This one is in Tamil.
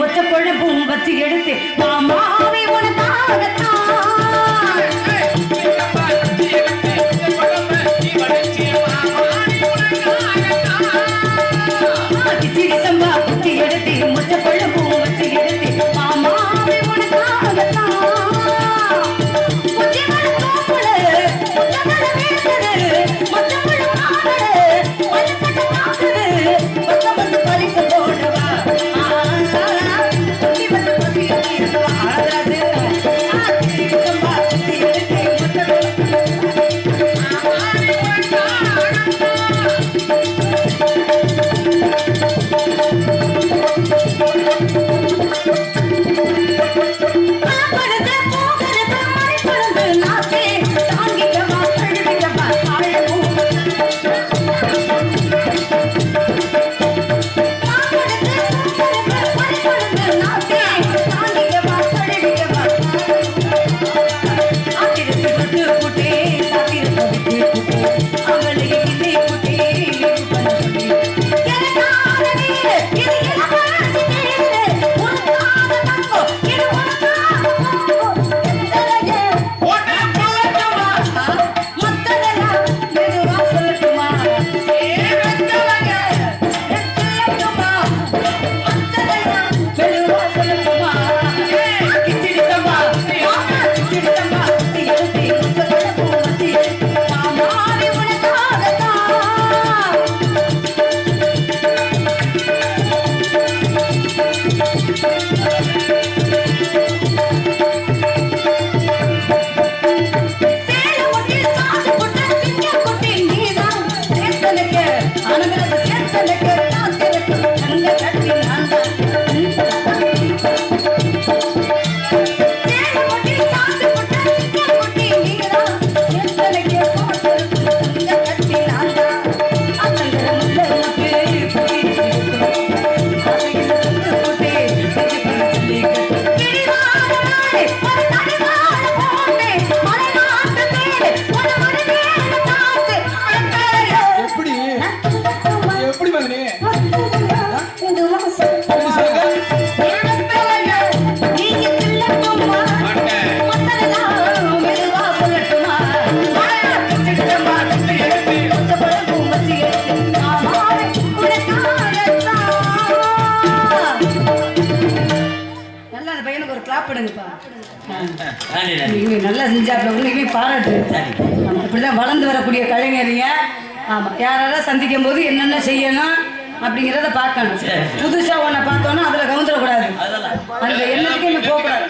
ஒற்ற கொழுப்பு பத்து எடுத்து அவருக்கு கிளாப் பண்ணுங்கப்பா இவங்க நல்லா செஞ்சாப்ல இவங்க பாராட்டு. இப்படிதான் வளர்ந்து வரக்கூடிய கலைஞரிங்க. ஆமாம் யாராவது சந்திக்கும் போது என்னென்ன செய்யணும் அப்படிங்கிறத பார்க்கணும். புதுசாக உன்னை பார்த்தோன்னா அதில் கவுந்துடக்கூடாது அந்த எண்ணத்துக்கு இன்னும் போகக்கூடாது.